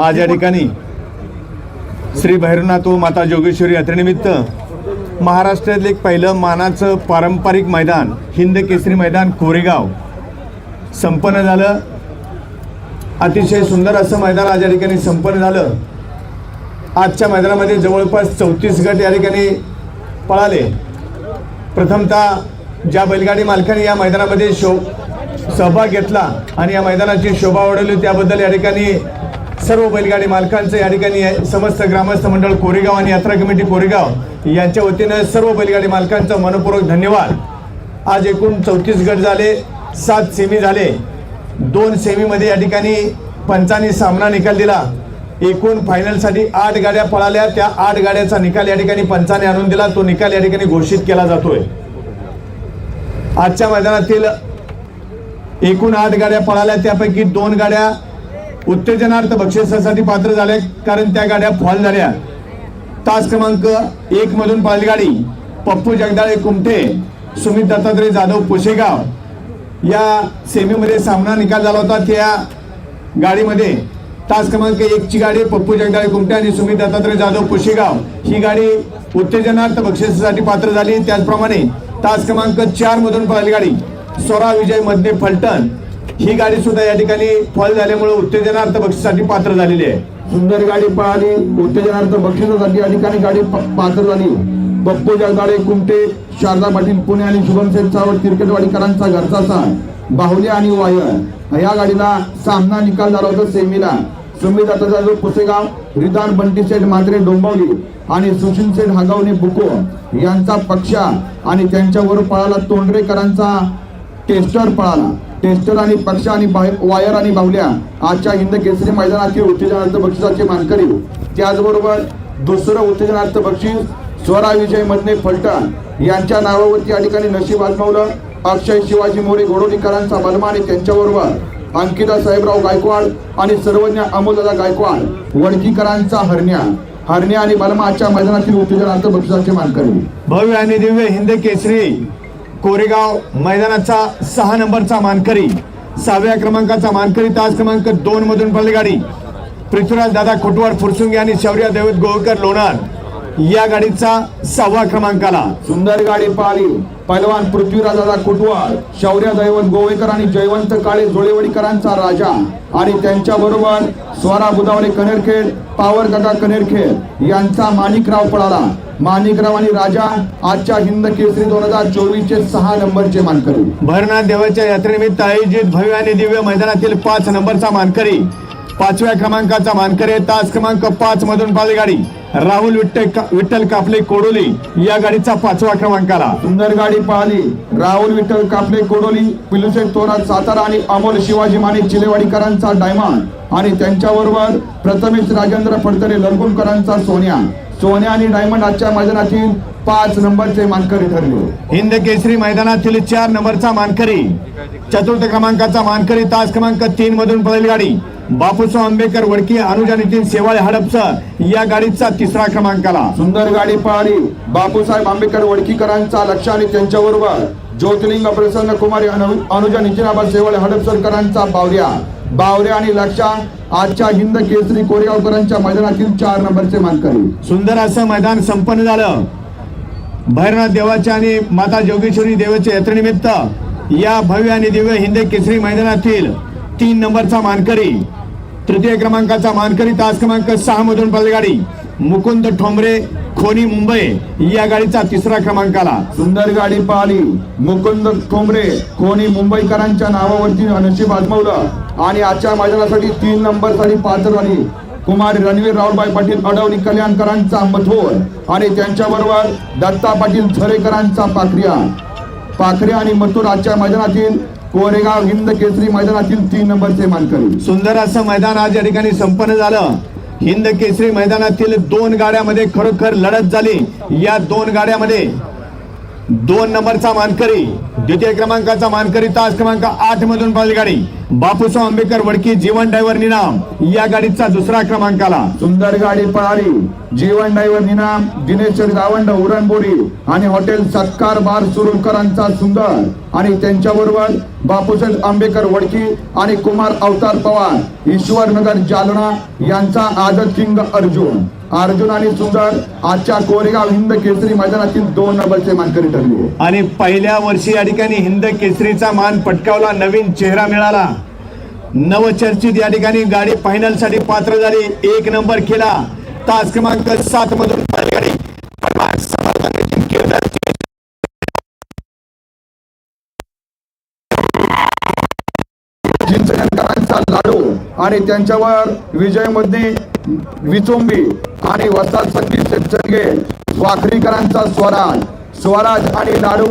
आज या ठिकाणी श्री भैरवनाथ व माता जोगेश्वरी यात्रेनिमित्त महाराष्ट्रातील एक पहिलं मानाचं पारंपरिक मैदान हिंद केसरी मैदान कोरेगाव संपन्न झालं. अतिशय सुंदर असं मैदान आज या ठिकाणी संपन्न झालं. आजच्या मैदानामध्ये जवळपास चौतीस गट या ठिकाणी पळाले. प्रथमतः ज्या बैलगाडी मालकाने या मैदानामध्ये शो सहभाग घेतला आणि या मैदानाची शोभा वाढवली त्याबद्दल या ठिकाणी सर्व बैलगाडी मालकांचं या ठिकाणी समस्त ग्रामस्थ मंडळ कोरेगाव आणि यात्रा कमिटी कोरेगाव यांच्या वतीनं सर्व बैलगाडी मालकांचं मनपूर्वक धन्यवाद. आज एकूण चौतीस गट झाले सात सेमी झाले. दोन सेमीमध्ये या ठिकाणी पंचांनी सामना निकाल दिला. एकूण फायनलसाठी आठ गाड्या पळाल्या. त्या आठ गाड्याचा निकाल या ठिकाणी पंचाने आणून दिला. तो निकाल या ठिकाणी घोषित केला जातोय. आजच्या मैदानातील एकूण आठ गाड्या पळाल्या. त्यापैकी दोन गाड्या उत्तेजनार्थ बक्षिसासाठी पात्र झाले कारण त्या गाड्या फॉल झाल्या. तास क्रमांक एक मधून पालगाडी पप्पू जगदाळे कुमठे सुमित दत्तात्रय जाधव पोशेगाव. या सेमीमध्ये सामना निकाल झाला होता त्या गाडीमध्ये. तास क्रमांक एकची गाडी पप्पू जगदाळे कुमटे आणि सुमित दत्तात्रय जाधव पोशेगाव. ही गाडी उत्तेजनार्थ बक्षिसासाठी पात्र झाली. त्याचप्रमाणे तास क्रमांक चार मधून पळाली गाडी स्वरा विजय मधने फलटण. ही गाडी सुद्धा या ठिकाणी फॉल झाल्यामुळे उत्तेजनार्थ बक्षीसाठी पात्र झालेली आहे. सुंदर गाडी पळाली उत्तेजनार्थ बक्षिसासाठी या ठिकाणी गाडी पात्र झाली. पप्पू जगदाळे कुमटे शारदा पाटील पुणे आणि शुभम शेठ सावंत क्रिकेटवाडीकरांचा घरचा साण बाहुले आणि वायर. या गाडीला सामना निकाल झाला होता सेमीला. सुमित आता जो पुसेगाव रिदान बंटी शेठ मात्रे डोंबावली आणि सुशील शेठ हागावणे बुको यांचा पक्षा आणि त्यांच्यावर पळाला तोंडरेकरांचा टेस्टर पळाला. टेस्टर आणि पक्ष आणि वायर आणि बाहुल्या आजच्या हिंद केसरी मैदानातील उत्तेजनार्थ बक्षिसाचे मानकरी. त्याचबरोबर दुसरं उत्तेजनार्थ बक्षीस स्वरा विजय मधने फलटण. यांच्या नावावरती या ठिकाणी नशीब आजमावलं. अक्षय शिवाजी मोरे घोडोलीकरांचा बलमा आणि त्यांच्याबरोबर अंकिता साहेबराव गायकवाड आणि सर्वज्ञ अमोलदादा गायकवाड वडकीकरांचा हरण्या. हरण्या आणि बलमा आजच्या मैदानातील उत्तेजनार्थ बक्षिसाचे मानकरी. भव्य आणि दिव्य हिंद केसरी. कोरेगाव मैदानाचा सहा नंबरचा मानकरी सहाव्या क्रमांकाचा मानकरी तास क्रमांक दोन मधून पडली गाडी. पृथ्वीराज दादा खोटवार फुरसुंगे आणि शौर्या देवत गोवकर लोणार. या गाडीचा सहावा क्रमांकाला. सुंदर गाडी पाहिली पैलवान पृथ्वीराजा कुटवार शौर्य दैवत गोवेकर आणि जयवंत काळे जोळेवाडीकरांचा राजा आणि त्यांच्या बरोबर स्वरा बुदावले कनेरखेड पावर काका कनेरखेड यांचा माणिकराव पळाला. माणिकराव आणि राजा आजच्या हिंद केसरी दोन हजार चोवीस चे सहा नंबरचे मानकरी. भरनाथ देवाच्या यात्रेनिमित्त आयोजित भव्य आणि दिव्य मैदानातील पाच नंबरचा मानकरी पाचव्या क्रमांकाचा मानकरी आहे. तास क्रमांक पाच मधून पाळी गाडी. राहुल विठ्ठल विठ्ठल कापले कोडोली या गाडीचा पाचवा क्रमांकाला. सुंदर गाडी पाहिली. राहुल विठ्ठल कापले कोडोली पिलुसेट तोरात सातारा आणि अमोल शिवाजी माने चिलेवाडीकरांचा डायमंड आणि त्यांच्याबरोबर प्रथमेश राजेंद्र फडतरे ललगुणकरांचा सोन्या. सोन्या आणि डायमंड आजच्या मैदानातील पाच नंबरचे मानकरी ठरले. हिंद केसरी मैदानातील चार नंबरचा मानकरी. चतुर्थ क्रमांकाचा मानकरी तास क्रमांक तीन मधून पळेल गाडी. बापूसाव आंबेकर वडकी अनुजा नितीन शेवाळे हडपसर या गाडीचा तिसरा क्रमांकाला. सुंदर गाडी पळाली बापूसाहेब आंबेडकर वडकीकरांचा लक्ष आणि त्यांच्याबरोबर ज्योतिर्लिंग प्रसन्न कुमारी अनु- अनुजा नितीनाबा शेवाळे हडपसरकरांचा बावऱ्या. बावऱ्या आणि लक्षा आजच्या हिंद केसरी कोरेगावकरांच्या मैदानातील चार नंबरचे मानकरी. सुंदर असं मैदान संपन्न झालं. भैरनाथ देवाच्या आणि माता जोगेश्वरी देवाच्या यात्रेनिमित्त या भव्य आणि दिव्य हिंद केसरी मैदानातील तीन नंबरचा मानकरी तृतीय क्रमांकाचा मानकरी तास क्रमांक सहा मधून पडली गाडी मुकुंद ठोंबरे खोनी मुंबई या गाडीचा तिसरा क्रमांक आला. सुंदर गाडी पाहिली. मुकुंद ठोंबरे कोणी मुंबईकरांच्या नावावरती नशीब आजमावलं. आणि आजच्या मैदानासाठी तीन नंबरसाठी पात्र झाली कुमार रणवीर रावबाई पाटील अडवणी कल्याणकरांचा मथोर आणि त्यांच्याबरोबर दत्ता पाटील झरेकरांचा पाखरिया. पाखरे आणि मथुर आजच्या मैदानातील कोरेगाव हिंद केसरी मैदानातील तीन नंबरचे मानकरी. सुंदर असं मैदान आज या ठिकाणी संपन्न झालं. हिंद केसरी मैदानातील दोन गाड्यामध्ये खरोखर लढत झाली. या दोन गाड्यामध्ये दोन नंबरचा मानकरी द्वितीय क्रमांकाचा मानकरी तास क्रमांक आठ मधून पाहिली गाडी. बापूसाहेब आंबेडकर वडकी जीवन ड्रायव्हर निनाम या गाडीचा दुसरा क्रमांक आला सुंदर गाडी पळाली. जीवन ड्रायव्हर निनाम दिनेश गावंड उरणबोरी आणि हॉटेल सत्कार बार सुरुकरांचा सुंदर. आणि त्यांच्याबरोबर बापूसाहेब आंबेडकर वडकी आणि कुमार अवतार पवार ईश्वरनगर जालना यांचा आदत किंग अर्जुन. अर्जुन आणि सुंदर आजच्या कोरेगाव हिंद केसरी मैदानातील दोन नंबरचे मानकरी ठरले. आणि पहिल्या वर्षी या ठिकाणी हिंद केसरीचा मान पटकावला नवीन चेहरा मिळाला. नवचर्चित या ठिकाणी गाडी फायनलसाठी पात्र झाली. एक नंबर केला तास क्रमांक सात मधून लाडू आणि त्यांच्यावर विजयमध्ये विचोंबी आणि वस्ताद संगीत चंगे वाखरीकरांचा स्वराज स्वराज आणि लाडू